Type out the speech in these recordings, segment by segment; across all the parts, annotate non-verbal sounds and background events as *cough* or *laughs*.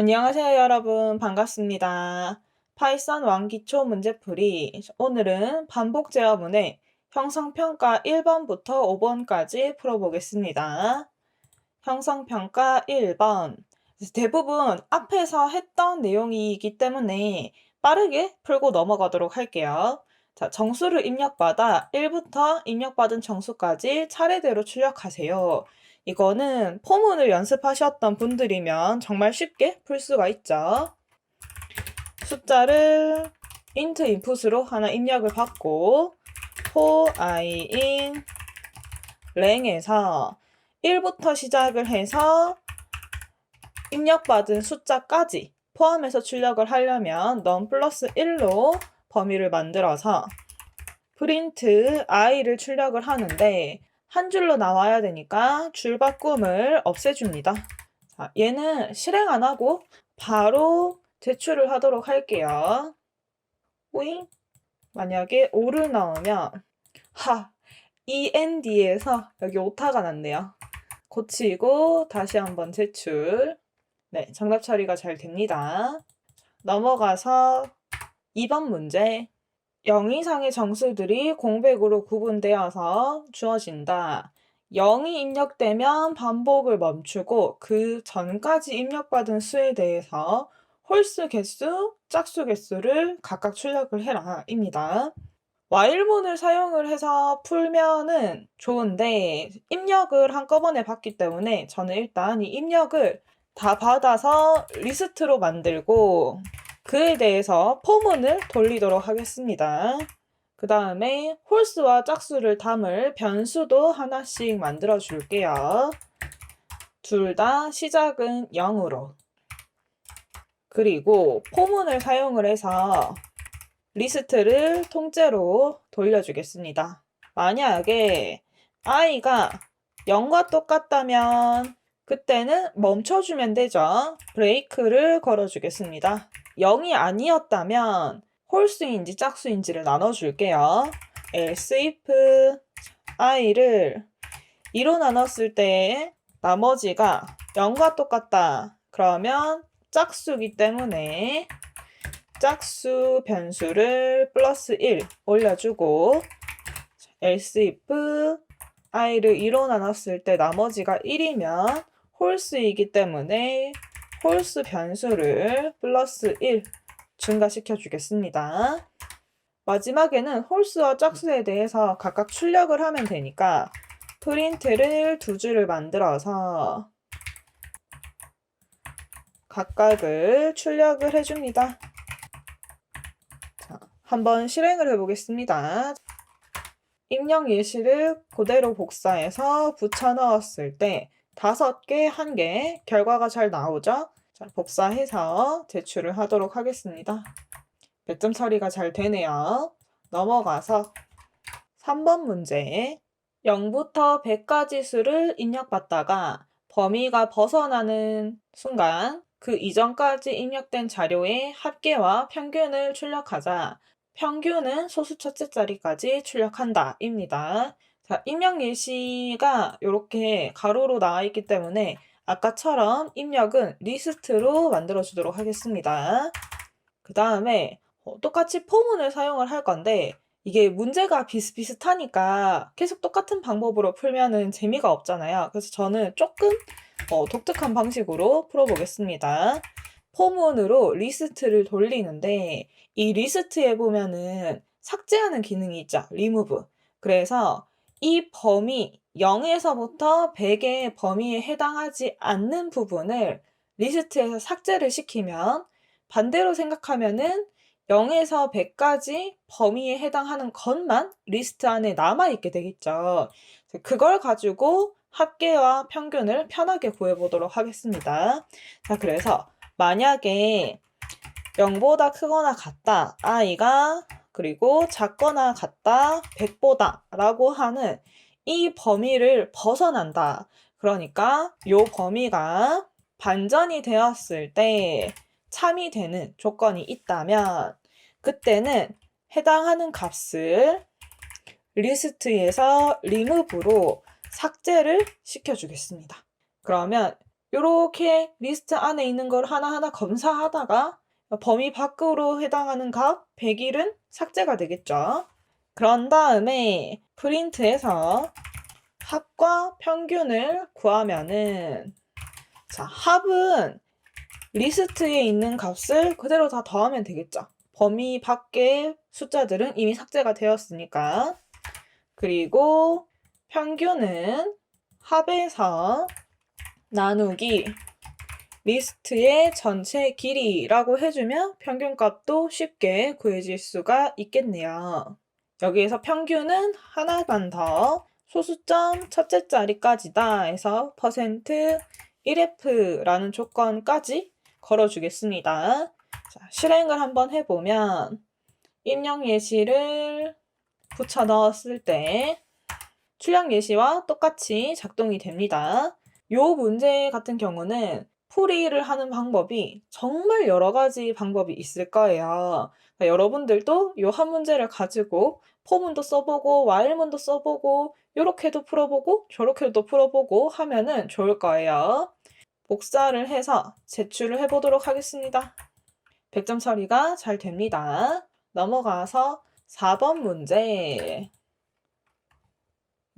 안녕하세요, 여러분. 반갑습니다. 파이썬 왕기초 문제풀이. 오늘은 반복 제어문의 형성평가 1번부터 5번까지 풀어보겠습니다. 형성평가 1번. 대부분 앞에서 했던 내용이기 때문에 빠르게 풀고 넘어가도록 할게요. 자, 정수를 입력받아 1부터 입력받은 정수까지 차례대로 출력하세요. 이거는 포문을 연습하셨던 분들이면 정말 쉽게 풀 수가 있죠. 숫자를 int 인풋으로 하나 입력을 받고 for i in 랭에서 1부터 시작을 해서 입력받은 숫자까지 포함해서 출력을 하려면 num 플러스 1로 범위를 만들어서 print i를 출력을 하는데 한 줄로 나와야 되니까 줄 바꿈을 없애줍니다. 자, 얘는 실행 안 하고 바로 제출을 하도록 할게요. 오잉? 만약에 5를 넣으면 하, end에서 여기 오타가 났네요. 고치고 다시 한번 제출. 네, 정답 처리가 잘 됩니다. 넘어가서 2번 문제. 0 이상의 정수들이 공백으로 구분되어서 주어진다. 0이 입력되면 반복을 멈추고 그 전까지 입력받은 수에 대해서 홀수 개수, 짝수 개수를 각각 출력을 해라 입니다. while문을 사용을 해서 풀면은 좋은데 입력을 한꺼번에 받기 때문에 저는 일단 이 입력을 다 받아서 리스트로 만들고 그에 대해서 포문을 돌리도록 하겠습니다. 그 다음에 홀수와 짝수를 담을 변수도 하나씩 만들어 줄게요. 둘 다 시작은 0으로. 그리고 포문을 사용을 해서 리스트를 통째로 돌려주겠습니다. 만약에 i가 0과 똑같다면 그때는 멈춰주면 되죠. 브레이크를 걸어주겠습니다. 0이 아니었다면 홀수인지 짝수인지를 나눠줄게요. else if i를 2로 나눴을 때 나머지가 0과 똑같다. 그러면 짝수기 때문에 짝수 변수를 플러스 1 올려주고 else if i를 2로 나눴을 때 나머지가 1이면 홀수이기 때문에 홀수 변수를 플러스 1 증가시켜 주겠습니다. 마지막에는 홀수와 짝수에 대해서 각각 출력을 하면 되니까 프린트를 두 줄을 만들어서 각각을 출력을 해줍니다. 자, 한번 실행을 해보겠습니다. 입력 예시를 그대로 복사해서 붙여 넣었을 때 다섯 개, 한 개, 결과가 잘 나오죠? 자, 복사해서 제출을 하도록 하겠습니다. 몇점 처리가 잘 되네요. 넘어가서 3번 문제. 0부터 100까지 수를 입력받다가 범위가 벗어나는 순간 그 이전까지 입력된 자료의 합계와 평균을 출력하자 평균은 소수 첫째 자리까지 출력한다 입니다. 자, 입력 예시가 이렇게 가로로 나와 있기 때문에 아까처럼 입력은 리스트로 만들어 주도록 하겠습니다. 그 다음에 어, 똑같이 포문을 사용을 할 건데 이게 문제가 비슷비슷하니까 계속 똑같은 방법으로 풀면은 재미가 없잖아요. 그래서 저는 조금 어, 독특한 방식으로 풀어보겠습니다. 포문으로 리스트를 돌리는데 이 리스트에 보면은 삭제하는 기능이 있죠. 리무브. 그래서 이 범위 0에서부터 100의 범위에 해당하지 않는 부분을 리스트에서 삭제를 시키면 반대로 생각하면은 0에서 100까지 범위에 해당하는 것만 리스트 안에 남아있게 되겠죠. 그걸 가지고 합계와 평균을 편하게 구해보도록 하겠습니다. 자, 그래서 만약에 0보다 크거나 같다, i가 그리고 작거나 같다, 100보다 라고 하는 이 범위를 벗어난다. 그러니까 이 범위가 반전이 되었을 때 참이 되는 조건이 있다면 그때는 해당하는 값을 리스트에서 리무브로 삭제를 시켜주겠습니다. 그러면 요렇게 리스트 안에 있는 걸 하나하나 검사하다가 범위 밖으로 해당하는 값 100일은 삭제가 되겠죠. 그런 다음에 프린트해서 합과 평균을 구하면은 자, 합은 리스트에 있는 값을 그대로 다 더하면 되겠죠. 범위 밖의 숫자들은 이미 삭제가 되었으니까. 그리고 평균은 합에서 나누기 리스트의 전체 길이라고 해주면 평균값도 쉽게 구해질 수가 있겠네요. 여기에서 평균은 하나만 더 소수점 첫째 자리까지다 해서 퍼센트 1F라는 조건까지 걸어주겠습니다. 자, 실행을 한번 해보면 입력 예시를 붙여 넣었을 때 출력 예시와 똑같이 작동이 됩니다. 요 문제 같은 경우는 풀이를 하는 방법이 정말 여러 가지 방법이 있을 거예요. 그러니까 여러분들도 요 한 문제를 가지고 포문도 써보고 와일문도 써보고 요렇게도 풀어보고 저렇게도 풀어보고 하면은 좋을 거예요. 복사를 해서 제출을 해보도록 하겠습니다. 100점 처리가 잘 됩니다. 넘어가서 4번 문제.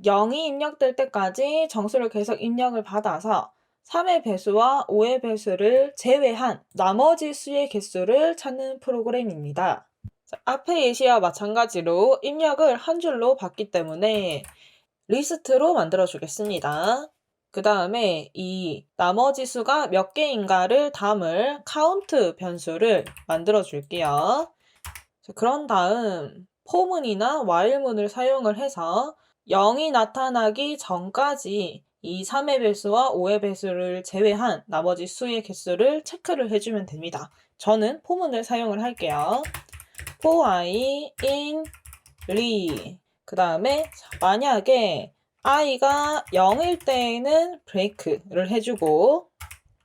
0이 입력될 때까지 정수를 계속 입력을 받아서 3의 배수와 5의 배수를 제외한 나머지 수의 개수를 찾는 프로그램입니다. 자, 앞의 예시와 마찬가지로 입력을 한 줄로 받기 때문에 리스트로 만들어 주겠습니다. 그 다음에 이 나머지 수가 몇 개인가를 담을 카운트 변수를 만들어 줄게요. 자, 그런 다음 포문이나 while문을 사용을 해서 0이 나타나기 전까지 이 3의 배수와 5의 배수를 제외한 나머지 수의 개수를 체크를 해주면 됩니다. 저는 포문을 사용을 할게요. for i in 리. 그 다음에 만약에 i가 0일 때에는 브레이크를 해주고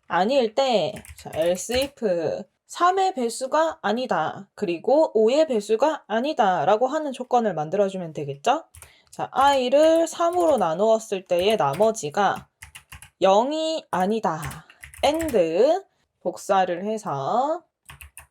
아닐 때 자, else if 3의 배수가 아니다. 그리고 5의 배수가 아니다. 라고 하는 조건을 만들어주면 되겠죠? 자, i를 3으로 나누었을 때의 나머지가 0이 아니다. and 복사를 해서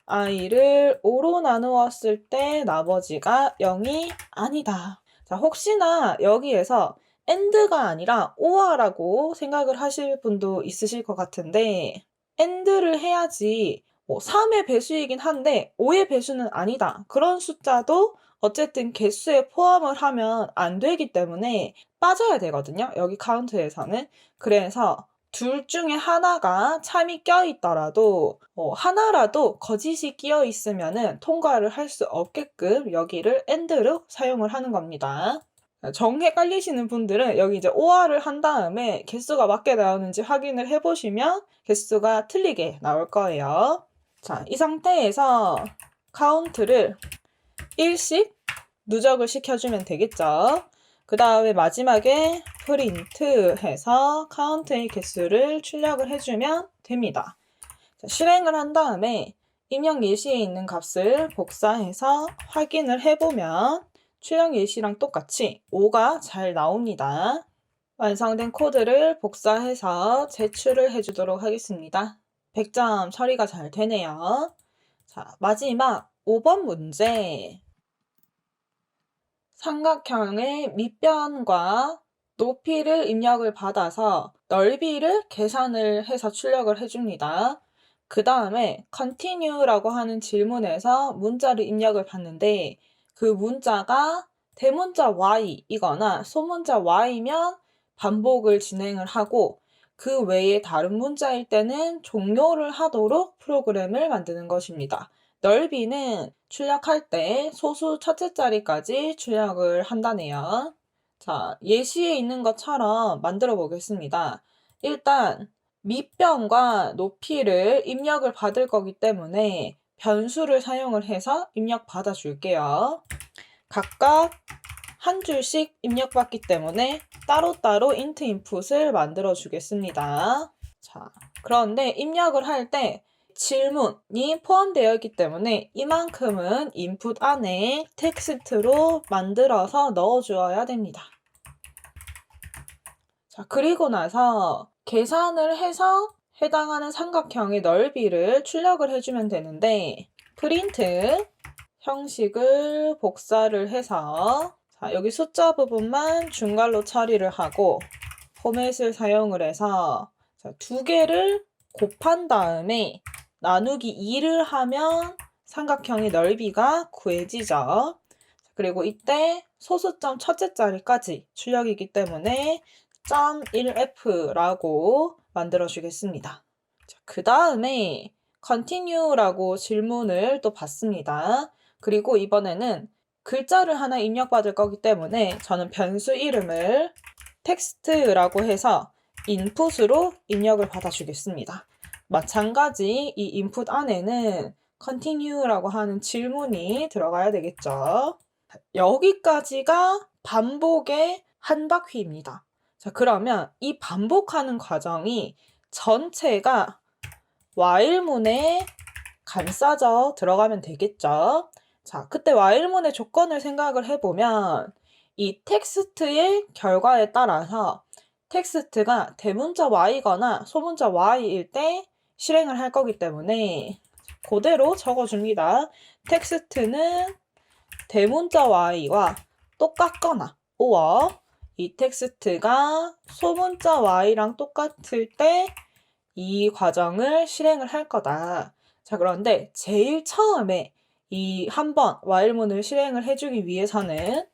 i를 5로 나누었을 때 나머지가 0이 아니다. 자, 혹시나 여기에서 and가 아니라 or라고 생각을 하실 분도 있으실 것 같은데 and를 해야지 뭐 3의 배수이긴 한데 5의 배수는 아니다. 그런 숫자도 어쨌든 개수에 포함을 하면 안 되기 때문에 빠져야 되거든요. 여기 카운트에서는. 그래서 둘 중에 하나가 참이 껴 있더라도 어, 하나라도 거짓이 끼어 있으면은 통과를 할 수 없게끔 여기를 end로 사용을 하는 겁니다. 정 헷갈리시는 분들은 여기 이제 OR을 한 다음에 개수가 맞게 나오는지 확인을 해보시면 개수가 틀리게 나올 거예요. 자, 이 상태에서 카운트를 1씩 누적을 시켜주면 되겠죠. 그 다음에 마지막에 프린트 해서 카운트의 개수를 출력을 해주면 됩니다. 자, 실행을 한 다음에 입력 예시에 있는 값을 복사해서 확인을 해보면 출력 예시랑 똑같이 5가 잘 나옵니다. 완성된 코드를 복사해서 제출을 해주도록 하겠습니다. 100점 처리가 잘 되네요. 자, 마지막 5번 문제. 삼각형의 밑변과 높이를 입력을 받아서 넓이를 계산을 해서 출력을 해줍니다. 그 다음에 continue라고 하는 질문에서 문자를 입력을 받는데 그 문자가 대문자 y이거나 소문자 y면 반복을 진행을 하고 그 외에 다른 문자일 때는 종료를 하도록 프로그램을 만드는 것입니다. 넓이는 출력할 때 소수 첫째 자리까지 출력을 한다네요. 자, 예시에 있는 것처럼 만들어 보겠습니다. 일단 밑변과 높이를 입력을 받을 거기 때문에 변수를 사용을 해서 입력 받아 줄게요. 각각 한 줄씩 입력받기 때문에 따로따로 인트 인풋을 만들어 주겠습니다. 자, 그런데 입력을 할 때 질문이 포함되어 있기 때문에 이만큼은 인풋 안에 텍스트로 만들어서 넣어 주어야 됩니다. 자, 그리고 나서 계산을 해서 해당하는 삼각형의 넓이를 출력을 해주면 되는데 프린트 형식을 복사를 해서 자, 여기 숫자 부분만 중괄로 처리를 하고 포맷을 사용을 해서 자, 두 개를 곱한 다음에 나누기 2를 하면 삼각형의 넓이가 구해지죠. 그리고 이때 소수점 첫째 자리까지 출력이기 때문에 1.1f라고 만들어 주겠습니다. 그 다음에 continue라고 질문을 또 받습니다. 그리고 이번에는 글자를 하나 입력받을 거기 때문에 저는 변수 이름을 텍스트라고 해서 인풋으로 입력을 받아주겠습니다. 마찬가지 이 인풋 안에는 continue라고 하는 질문이 들어가야 되겠죠. 여기까지가 반복의 한 바퀴입니다. 자, 그러면 이 반복하는 과정이 전체가 while문에 감싸져 들어가면 되겠죠. 자, 그때 while문의 조건을 생각을 해보면 이 텍스트의 결과에 따라서 텍스트가 대문자 y거나 소문자 y일 때 실행을 할 거기 때문에 그대로 적어줍니다. 텍스트는 대문자 y와 똑같거나 or 이 텍스트가 소문자 y랑 똑같을 때 이 과정을 실행을 할 거다. 자, 그런데 제일 처음에 이 한 번 while문을 실행을 해주기 위해서는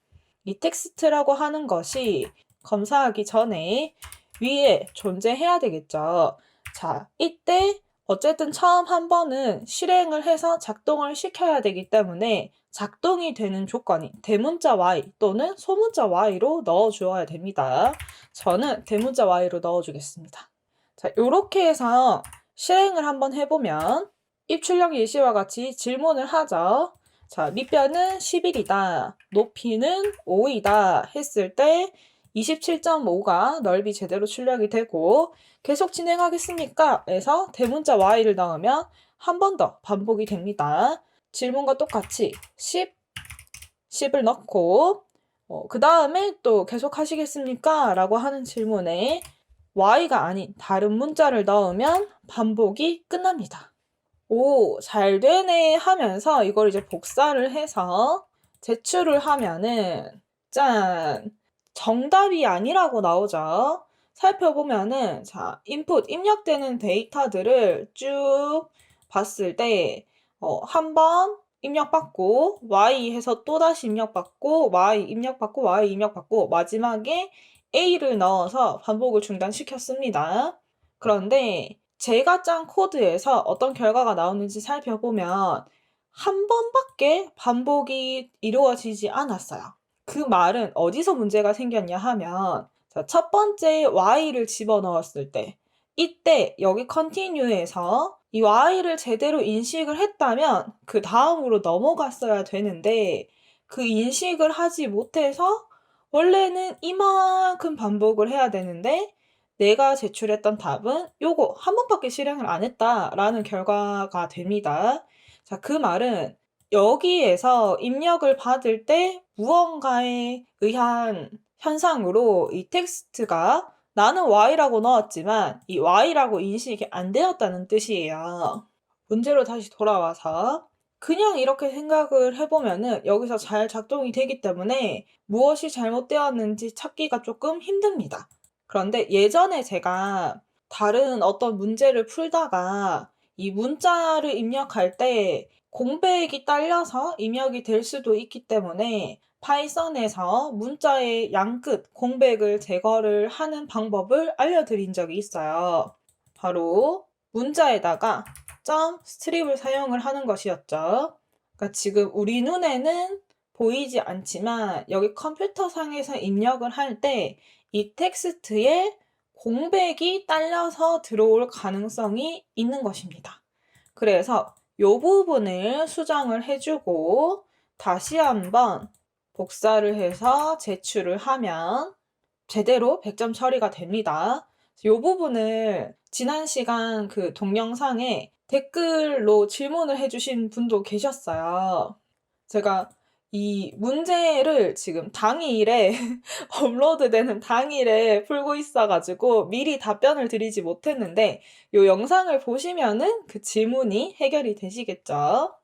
이 텍스트라고 하는 것이 검사하기 전에 위에 존재해야 되겠죠. 자, 이때 어쨌든 처음 한 번은 실행을 해서 작동을 시켜야 되기 때문에 작동이 되는 조건이 대문자 y 또는 소문자 y로 넣어 주어야 됩니다. 저는 대문자 y로 넣어 주겠습니다. 자, 이렇게 해서 실행을 한번 해보면 입출력 예시와 같이 질문을 하죠. 자, 밑변은 11이다. 높이는 5이다. 했을 때 27.5가 넓이 제대로 출력이 되고 계속 진행하겠습니까? 에서 대문자 y를 넣으면 한 번 더 반복이 됩니다. 질문과 똑같이 10, 10을 넣고 어, 그 다음에 또 계속 하시겠습니까? 라고 하는 질문에 y가 아닌 다른 문자를 넣으면 반복이 끝납니다. 오, 잘 되네 하면서 이걸 이제 복사를 해서 제출을 하면은 짠! 정답이 아니라고 나오죠. 살펴보면은 자, 인풋 입력되는 데이터들을 쭉 봤을 때 어, 한번 입력받고 y 해서 또다시 입력받고 y 입력받고 y 입력받고 마지막에 a를 넣어서 반복을 중단시켰습니다. 그런데 제가 짠 코드에서 어떤 결과가 나오는지 살펴보면 한 번밖에 반복이 이루어지지 않았어요. 그 말은 어디서 문제가 생겼냐 하면 자, 첫 번째 y를 집어넣었을 때 이때 여기 continue에서 이 y를 제대로 인식을 했다면 그 다음으로 넘어갔어야 되는데 그 인식을 하지 못해서 원래는 이만큼 반복을 해야 되는데 내가 제출했던 답은 요거 한 번밖에 실행을 안 했다라는 결과가 됩니다. 자, 그 말은 여기에서 입력을 받을 때 무언가에 의한 현상으로 이 텍스트가 나는 y라고 넣었지만 이 y라고 인식이 안 되었다는 뜻이에요. 문제로 다시 돌아와서 그냥 이렇게 생각을 해보면은 여기서 잘 작동이 되기 때문에 무엇이 잘못되었는지 찾기가 조금 힘듭니다. 그런데 예전에 제가 다른 어떤 문제를 풀다가 이 문자를 입력할 때 공백이 딸려서 입력이 될 수도 있기 때문에 파이썬에서 문자의 양끝 공백을 제거를 하는 방법을 알려드린 적이 있어요. 바로 문자에다가 점 스트립을 사용을 하는 것이었죠. 그러니까 지금 우리 눈에는 보이지 않지만 여기 컴퓨터 상에서 입력을 할 때 이 텍스트에 공백이 딸려서 들어올 가능성이 있는 것입니다. 그래서 이 부분을 수정을 해주고 다시 한번 복사를 해서 제출을 하면 제대로 100점 처리가 됩니다. 이 부분을 지난 시간 그 동영상에 댓글로 질문을 해주신 분도 계셨어요. 제가 이 문제를 지금 당일에 *laughs* 업로드되는 당일에 풀고 있어가지고 미리 답변을 드리지 못했는데 요 영상을 보시면은 그 질문이 해결이 되시겠죠?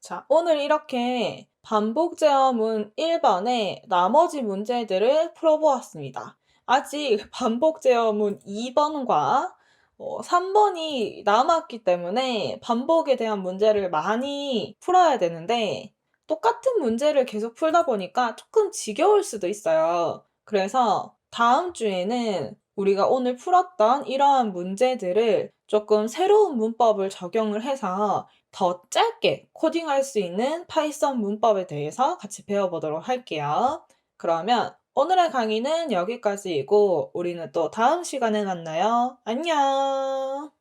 자, 오늘 이렇게 반복 제어문 1번의 나머지 문제들을 풀어보았습니다. 아직 반복 제어문 2번과 어, 3번이 남았기 때문에 반복에 대한 문제를 많이 풀어야 되는데 똑같은 문제를 계속 풀다 보니까 조금 지겨울 수도 있어요. 그래서 다음 주에는 우리가 오늘 풀었던 이러한 문제들을 조금 새로운 문법을 적용을 해서 더 짧게 코딩할 수 있는 파이썬 문법에 대해서 같이 배워보도록 할게요. 그러면 오늘의 강의는 여기까지이고 우리는 또 다음 시간에 만나요. 안녕!